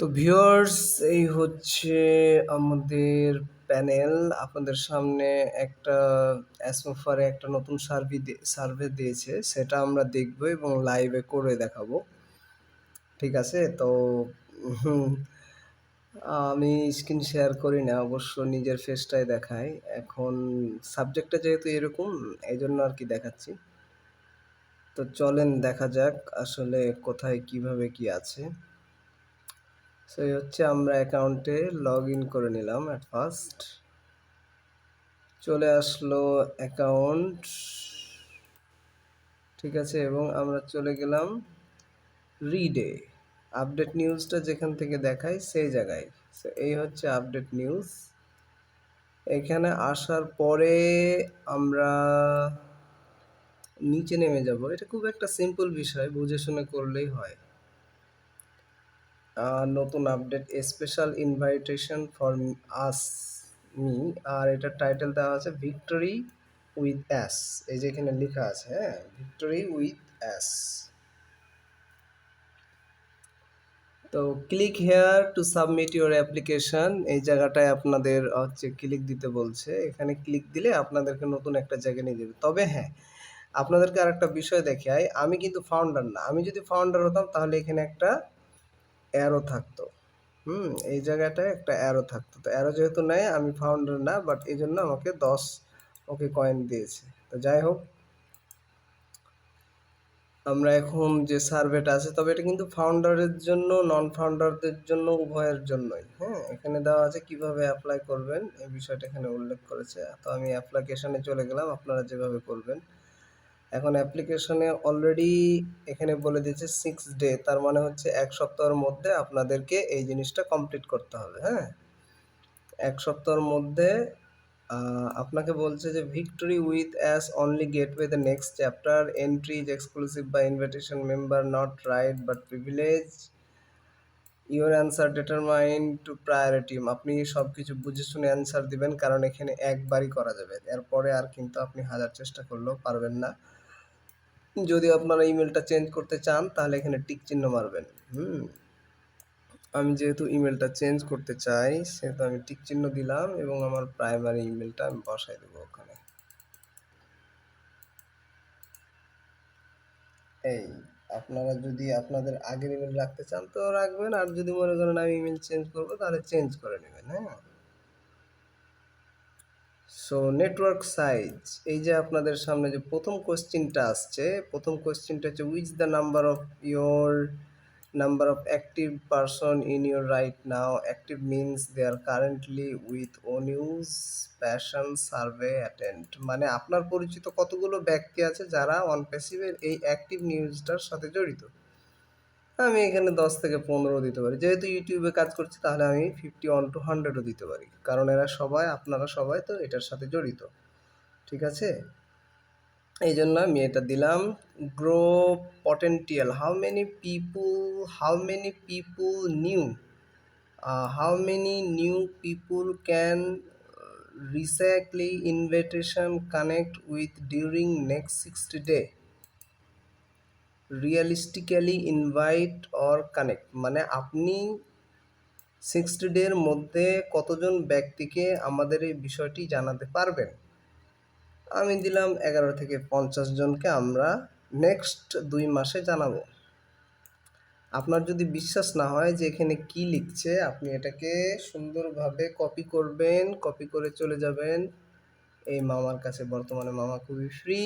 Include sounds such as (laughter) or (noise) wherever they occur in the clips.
তো ভিউয়ার্স, এই হচ্ছে আমাদের প্যানেল। আপনাদের সামনে একটা অ্যাসমোফারে একটা নতুন সার্ভে সার্ভে দিয়েছে। সেটা আমরা দেখব এবং লাইভে করে দেখাবো। ঠিক আছে? তো আমি স্ক্রিন শেয়ার করি না, অবশ্য নিজের ফেসটাই দেখাই। এখন সাবজেক্টটা যেহেতু এরকম এই জন্য আর কি দেখাচ্ছি। তো চলেন দেখা যাক আসলে কোথায়, কীভাবে, কি আছে। সো এই হচ্ছে আমরা অ্যাকাউন্টে লগ ইন করে নিলাম অ্যাট ফার্স্ট চলে আসলো অ্যাকাউন্ট ঠিক আছে এবং আমরা চলে গেলাম রিডে আপডেট নিউজটা যেখান থেকে দেখায় সেই জায়গায়। So, এই হচ্ছে আপডেট নিউজ এখানে আসার পরে আমরা নিচে নেমে যাব। এটা খুব একটা সিম্পল বিষয় বুঝে শুনে করলেই হয়। নতুন update special invitation for us me আর এটা টাইটেল দেওয়া আছে ভিক্টরি উইথ অ্যাস এই যে এখানে লেখা আছে হ্যাঁ ভিক্টরি উইথ অ্যাস তো click here to submit your application এই জায়গাটায় আপনাদের, হচ্ছে ক্লিক দিতে বলছে। এখানে ক্লিক দিলে আপনাদেরকে নতুন একটা জায়গায় নিয়ে যাবে। তবে হ্যাঁ আপনাদেরকে আর একটা বিষয় দেখাই। আমি কিন্তু ফাউন্ডার না। আমি যদি ফাউন্ডার হতাম, তাহলে এখানে একটা অ্যারো থাকতো। হুম, এই জায়গাটায় একটা অ্যারো থাকতো। তো অ্যারো যেহেতু নেই, আমি ফাউন্ডার না বাট এই জন্য আমাকে দশ, ওকে কয়েন দিয়েছে। তো যাই হোক, আমরা এখন যে সার্ভেটা আছে, তবে এটা কিন্তু ফাউন্ডারের জন্য নন ফাউন্ডারদের জন্য, উভয়ের জন্যই। হ্যাঁ এখানে দেওয়া আছে কীভাবে অ্যাপ্লাই করবেন, এই বিষয়টা এখানে উল্লেখ করেছে। তো আমি অ্যাপ্লিকেশনে চলে গেলাম, আপনারা যেভাবে করবেন। এখন অ্যাপ্লিকেশনে অলরেডি এখানে বলে দিয়েছে সিক্স ডে তার মানে হচ্ছে এক সপ্তাহের মধ্যে আপনাদেরকে এই জিনিসটা কমপ্লিট করতে হবে হ্যাঁ? এক সপ্তাহের মধ্যে আপনাকে বলছে যে victory with us only gateway the next chapter entry is exclusive by invitation member not right but privilege your answer determine to priority আপনি সব কিছু বুঝে শুনে অ্যান্সার দিবেন, কারণ এখানে একবারই করা যাবে। এরপরে আর কিন্তু আপনি হাজার চেষ্টা করলেও পারবেন না। যদি আপনারা ইমেলটা চেঞ্জ করতে চান, তাহলে এখানে টিক চিহ্ন মারবেন। হুম। আমি যেহেতু ইমেলটা চেঞ্জ করতে চাই, সেহেতু আমি টিক চিহ্ন দিলাম এবং আমার প্রাইমারি ইমেলটা আমি বসাই দেবো ওখানে। এই, আপনারা যদি আপনাদের আগের ইমেল রাখতে চান তো রাখবেন, আর যদি মনে করেন আমি ইমেল চেঞ্জ করব, তাহলে চেঞ্জ করে নেবেন হ্যাঁ? সো নেটওয়ার্ক সাইজ এই যে আপনাদের সামনে যে প্রথম কোশ্চিনটা আসছে, প্রথম কোশ্চিনটা হচ্ছে which the number of your number of active person in your right now active means they are currently with O news passion survey attend মানে আপনার পরিচিত কতগুলো ব্যক্তি আছে যারা অন প্যাসিভের এই অ্যাক্টিভ নিউজটার সাথে জড়িত? আমি এখানে দশ থেকে পনেরো দিতে পারি। যেহেতু ইউটিউবে কাজ করছি, তাহলে আমি ফিফটি ওয়ান টু হান্ড্রেডও দিতে পারি। কারণ এরা সবাই, আপনারা সবাই তো এটার সাথে জড়িত। ঠিক আছে? এই জন্য আমি এটা দিলাম। Grow potential how many people how many people new how many new people can recycle invitation connect with during next sixty day realistically invite or connect মানে আপনি সিক্সটি ডের মধ্যে কতজন ব্যক্তিকে আমাদের এই বিষয়টি জানাতে পারবেন? আমি দিলাম এগারো থেকে পঞ্চাশ জনকে, আমরা নেক্সট দুই মাসে জানাব। আপনার যদি বিশ্বাস না হয় যে এখানে কি লিখছে, আপনি এটাকে সুন্দরভাবে কপি করবেন কপি করে চলে যাবেন। এই মামার কাছে বর্তমানে মামা খুবই ফ্রি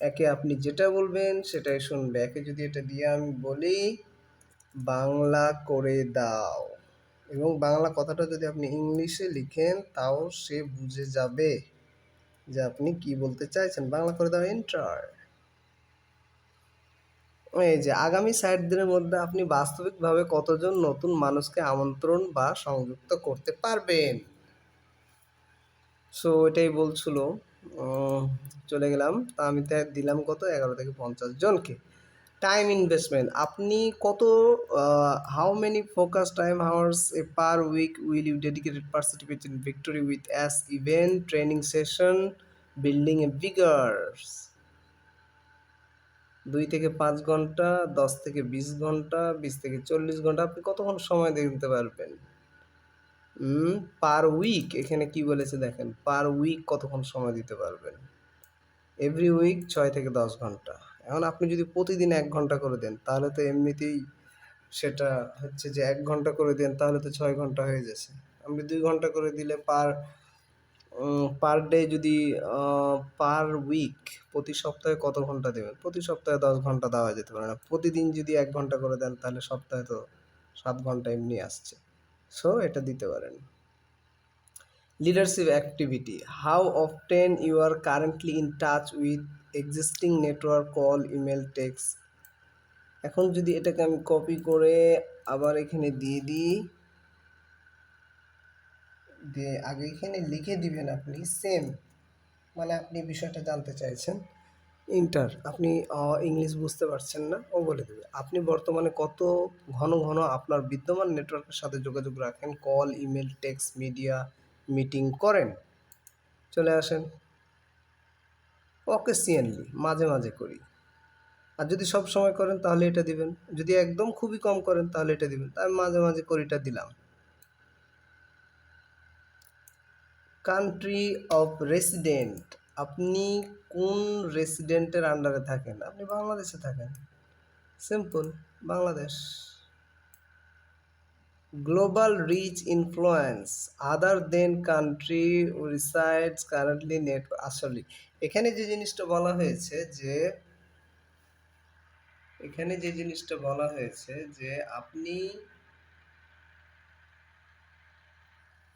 একে আপনি যেটা বলবেন সেটাই শুনবে। একে যদি এটা দিয়ে আমি বলি, বাংলা করে দাও। এবং বাংলা কথাটা যদি আপনি ইংলিশে লিখেন, তাও সে বুঝে যাবে যে আপনি কি বলতে চাইছেন। বাংলা করে দাও এন্টার এই যে, আগামী ষাট দিনের মধ্যে আপনি বাস্তবিকভাবে কতজন নতুন মানুষকে আমন্ত্রণ বা সংযুক্ত করতে পারবেন? সো এটাই বলছিল। চলে গেলাম। তা আমি দিলাম কত? এগারো থেকে পঞ্চাশ জনকে। টাইম ইনভেস্টমেন্ট আপনি কত how many focus time hours a per week will you dedicated participate in victory with us event training session building a biggers দুই থেকে পাঁচ ঘণ্টা, দশ থেকে বিশ ঘণ্টা, বিশ থেকে চল্লিশ ঘণ্টা, আপনি কতক্ষণ সময় দিতে পারবেন? পার উইক এখানে কি বলেছে দেখেন? পার উইক কতক্ষণ সময় দিতে পারবেন? এভরি উইক ছয় থেকে দশ ঘণ্টা। এখন আপনি যদি প্রতিদিন এক ঘণ্টা করে দেন, তাহলে তো এমনিতেই সেটা হচ্ছে যে এক ঘণ্টা করে দেন, তাহলে তো ছয় ঘণ্টা হয়ে যাচ্ছে। আপনি দুই ঘণ্টা করে দিলে পার পার ডে যদি পার উইক প্রতি সপ্তাহে কত ঘণ্টা দেবেন? প্রতি সপ্তাহে দশ ঘণ্টা দেওয়া যেতে পারে না। প্রতিদিন যদি এক ঘণ্টা করে দেন, তাহলে সপ্তাহে তো সাত ঘণ্টা এমনি আসছে। সো এটা দিতে পারেন। Leadership activity how often you are currently in touch with existing network call email text এখন যদি এটাকে আমি কপি করে আবার এখানে দিয়ে দিই, দিয়ে আগে এখানে লিখে দিবেন আপনি সেম মানে আপনি বিষয়টা জানতে চাইছেন। ইন্টার, আপনি ইংলিশ বুঝতে পারছেন না, ও বলে দেবে। আপনি বর্তমানে কত ঘন ঘন আপনার বিদ্যমান নেটওয়ার্কের সাথে যোগাযোগ রাখেন, call, email, text, media, meeting করেন। চলে আসেন। অকেসিয়ানলি মাঝে মাঝে করি। আর যদি সব সময় করেন, তাহলে এটা দিবেন। যদি একদম খুবই কম করেন, তাহলে এটা দিবেন। আমি মাঝে মাঝে করিটা দিলাম। কান্ট্রি অফ রেসিডেন্ট আপনি কোন রেসিডেন্টের আন্ডারে থাকেন? আপনি বাংলাদেশে থাকেন। Simple, Bangladesh. Global reach influence, other then country resides currently net, আসলে। এখানে যে জিনিসটা বলা হয়েছে যে, এখানে যে জিনিসটা বলা হয়েছে যে, আপনি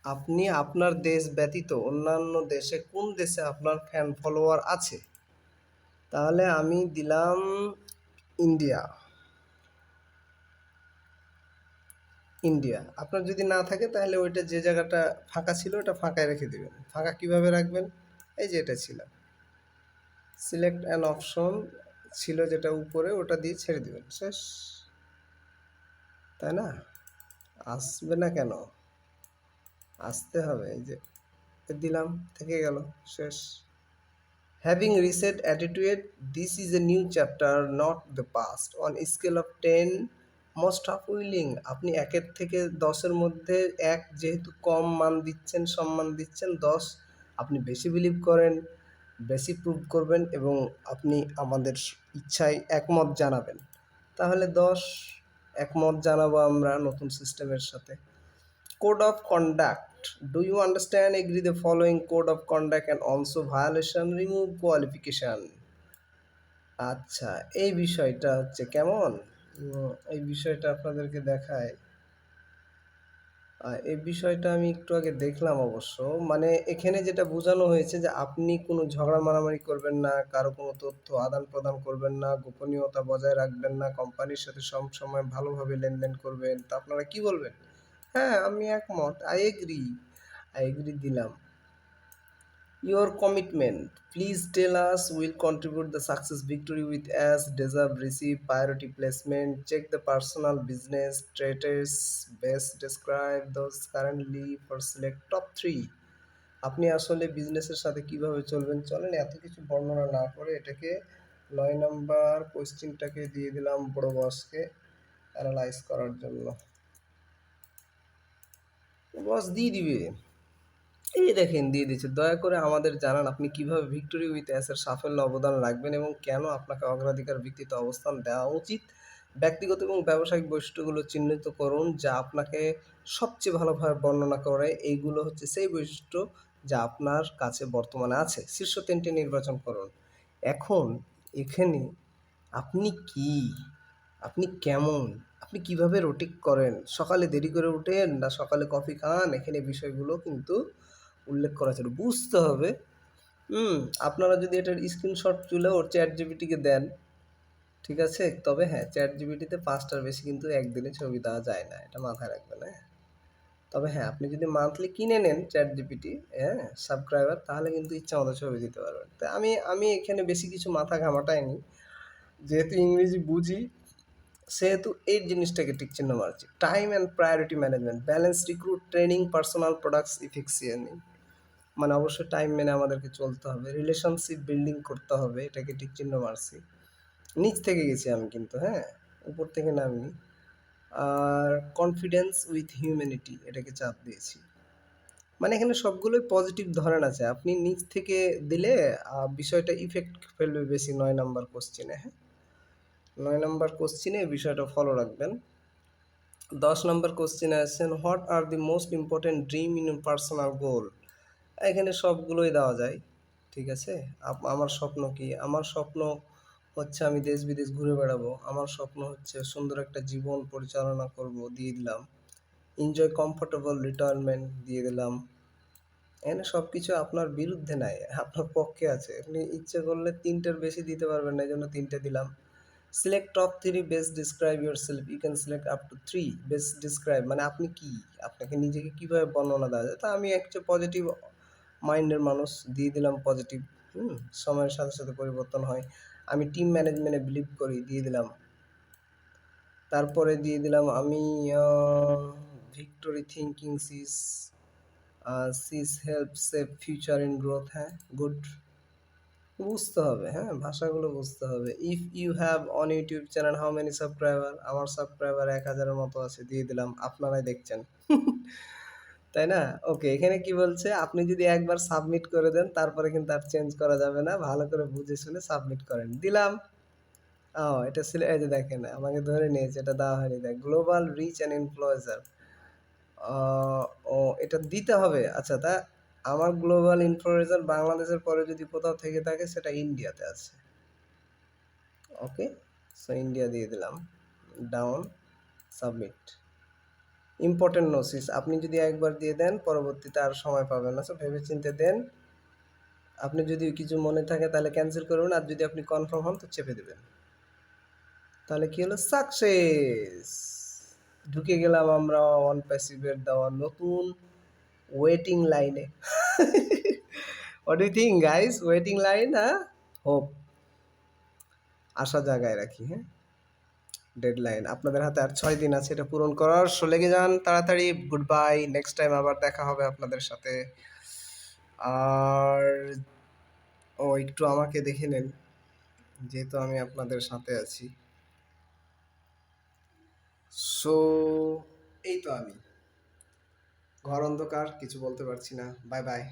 আপনি আপনার দেশ ব্যতীত অন্যান্য দেশে কোন দেশে আপনার ফ্যান ফলোয়ার আছে? তাহলে আমি দিলাম ইন্ডিয়া ইন্ডিয়া আপনার যদি না থাকে তাহলে ওইটা যে জায়গাটা ফাঁকা ছিল ওটা ফাঁকায় রেখে দেবেন। ফাঁকা কীভাবে রাখবেন? এই যে এটা ছিল। সিলেক্ট অ্যান অপশন ছিল যেটা উপরে, ওটা দিয়ে ছেড়ে দেবেন। শেষ। তাই না? আসবে না কেন? আসতে হবে, এই যে দিলাম, থেকে গেল, শেষ। Having reset attitude this is a new chapter not the past on scale of ten most of willing আপনি একের থেকে দশের মধ্যে এক যেহেতু কম মান দিচ্ছেন, সম্মান দিচ্ছেন, দশ আপনি বেশি বিলিভ করেন, বেশি প্রুভ করবেন এবং আপনি আমাদের ইচ্ছায় একমত জানাবেন। তাহলে দশ একমত জানাব আমরা নতুন সিস্টেমের সাথে। Code of conduct do you understand agree the following code of conduct and also violation remove qualification আচ্ছা এই বিষয়টা হচ্ছে কেমন? এই বিষয়টা আপনাদেরকে দেখায় এই বিষয়টা আমি একটু আগে দেখলাম অবশ্য। মানে এখানে যেটা বোঝানো হয়েছে যে আপনি কোনো ঝগড়া মারামারি করবেন না, কারও কোনো তথ্য আদান প্রদান করবেন না, গোপনীয়তা বজায় রাখবেন না কোম্পানির সাথে সব সময় ভালোভাবে লেনদেন করবেন। তা আপনারা কি বলবেন? হ্যাঁ আমি একমত। আই এগ্রি আই এগ্রি দিলাম। Your commitment please tell us will contribute the success victory with us deserve receive priority placement check the personal business traits best describe those currently for select top three আপনি আসলে বিজনেসের সাথে কীভাবে চলবেন? চলেন, এত কিছু বর্ণনা না করে এটাকে নয় নম্বর কোয়েশ্চিনটাকে দিয়ে দিলাম বড় বসকে অ্যানালাইজ করার জন্য। বস দিয়ে দিবে। এই দেখেন, দিয়ে দিচ্ছে দয়া করে আমাদের জানান আপনি কীভাবে ভিক্টোরি উইথ অ্যাসের সাফল্য অবদান রাখবেন এবং কেন আপনাকে অগ্রাধিকার ভিত্তিতে অবস্থান দেওয়া উচিত? ব্যক্তিগত এবং ব্যবসায়িক বৈশিষ্ট্যগুলো চিহ্নিত করুন যা আপনাকে সবচেয়ে ভালোভাবে বর্ণনা করে। এইগুলো হচ্ছে সেই বৈশিষ্ট্য যা আপনার কাছে বর্তমানে আছে। শীর্ষ তিনটি নির্বাচন করুন। এখন এখানে আপনি কি? আপনি কেমন? আপনি কীভাবে রোটিক করেন? সকালে দেরি করে উঠেন না সকালে কফি খান? এখানে বিষয়গুলো কিন্তু উল্লেখ করা ছিল বুঝতে হবে। হুম, আপনারা যদি এটার স্ক্রিনশট তুলে ওর চ্যাট জিবিটিকে দেন, ঠিক আছে? তবে হ্যাঁ চ্যাট জিবিটিতে পাঁচটার বেশি কিন্তু একদিনে ছবি দেওয়া যায় না। এটা মাথায় রাখবেন হ্যাঁ? তবে হ্যাঁ আপনি যদি মান্থলি কিনে নেন চ্যাট জিপিটি হ্যাঁ সাবস্ক্রাইবার তাহলে কিন্তু ইচ্ছা মতো ছবি দিতে পারবেন। তো আমি আমি এখানে বেশি কিছু মাথা ঘামাটাইনি। যেহেতু ইংরেজি বুঝি সেহেতু এই জিনিসটাকে ঠিক চিহ্ন মারছি। Time and priority management balance recruit training personal products efficiency মানে অবশ্যই টাইম মেনে আমাদেরকে চলতে হবে। রিলেশনশিপ বিল্ডিং করতে হবে, এটাকে ঠিক চিহ্ন মারছি। নিচ থেকে গেছি আমি কিন্তু হ্যাঁ? উপর থেকে নামি। আর কনফিডেন্স উইথ হিউম্যানিটি এটাকে চাপ দিয়েছি। মানে এখানে সবগুলোই পজিটিভ ধরেন আছে। আপনি নিচ থেকে দিলে বিষয়টা ইফেক্ট ফেলবে বেশি নয় নাম্বার কোশ্চেনে হ্যাঁ? নয় নাম্বার এই বিষয়টা ফলো রাখবেন। দশ নম্বর কোশ্চেনে আসছেন what are the most important dream in personal goal এখানে সবগুলোই দেওয়া যায়, ঠিক আছে? আমার স্বপ্ন কি? আমার স্বপ্ন হচ্ছে আমি দেশ বিদেশ ঘুরে বেড়াবো। আমার স্বপ্ন হচ্ছে সুন্দর একটা জীবন পরিচালনা করব, দিয়ে দিলাম। এনজয় কমফোর্টেবল রিটায়ারমেন্ট দিয়ে দিলাম। এখানে সব কিছু আপনার বিরুদ্ধে নাই, আপনার পক্ষে আছে। আপনি ইচ্ছে করলে তিনটের বেশি দিতে পারবেন না, এই জন্য তিনটে দিলাম। Select top three best describe yourself you can select up to three best describe মানে আপনি কি? আপনাকে নিজেকে কীভাবে বর্ণনা দেওয়া যায়? তা আমি একটা পজিটিভ মাইন্ডের মানুষ, দিয়ে দিলাম পজিটিভ হুম, সময়ের সাথে সাথে পরিবর্তন হয়। আমি টিম ম্যানেজমেন্টে বিলিভ করি, দিয়ে দিলাম। তারপরে দিয়ে দিলাম আমি victory thinking sis sis help save future in growth হ্যাঁ গুড বুঝতে হবে হ্যাঁ? ভাষাগুলো বুঝতে হবে। If you have on YouTube channel how many subscriber আমার সাবস্ক্রাইবার এক হাজারের মতো আছে, দিয়ে দিলাম, আপনারাই দেখছেন। (laughs) তাই না? ওকে এখানে কি বলছে? আপনি যদি একবার সাবমিট করে দেন, তারপরে কিন্তু আর চেঞ্জ করা যাবে না। ভালো করে বুঝে শুনে সাবমিট করেন। দিলাম। ও এটা ছিল, এই যে দেখেন, আমাকে ধরে নিয়েছে, এটা দেওয়া হয়নি। দেখ গ্লোবাল রিচ অ্যান্ড ইনফ্লুয়েন্সার ও, এটা দিতে হবে। আচ্ছা তা আমার গ্লোবাল ইনফ্লুয়েন্সার বাংলাদেশের পরে যদি কোথাও থেকে থাকে, সেটা ইন্ডিয়াতে আছে। ওকে সো ইন্ডিয়া দিয়ে দিলাম। ডাউন সাবমিট ইম্পর্টেন্ট নোসিস আপনি যদি একবার দিয়ে দেন, পরবর্তীতে আর সময় পাবেন না। সো ভেবে চিন্তে দেন। আপনি যদি কিছু মনে থাকে, তাহলে ক্যান্সেল করবেন আর যদি আপনি কনফার্ম হন, তো চেপে দেবেন। তাহলে কি হলো? সাকসেস ঢুকে গেলাম আমরা ওয়ান প্যাসিভের দেওয়া নতুন ওয়েটিং লাইনে থিঙ্ক গাইস ওয়েটিং লাইন হ্যাঁ হোপ আশা জায়গায় রাখি হ্যাঁ? ডেডলাইন আপনাদের হাতে আর ছয় দিন আছে, এটা পূরণ করার। সো লেগে যান তাড়াতাড়ি। গুড বাই নেক্সট টাইম আবার দেখা হবে আপনাদের সাথে। আর, ও, একটু আমাকে দেখে নেন, যেহেতু আমি আপনাদের সাথে আছি। সো এই তো আমি। ঘর অন্ধকার কিছু বলতে পারছি না। Bye bye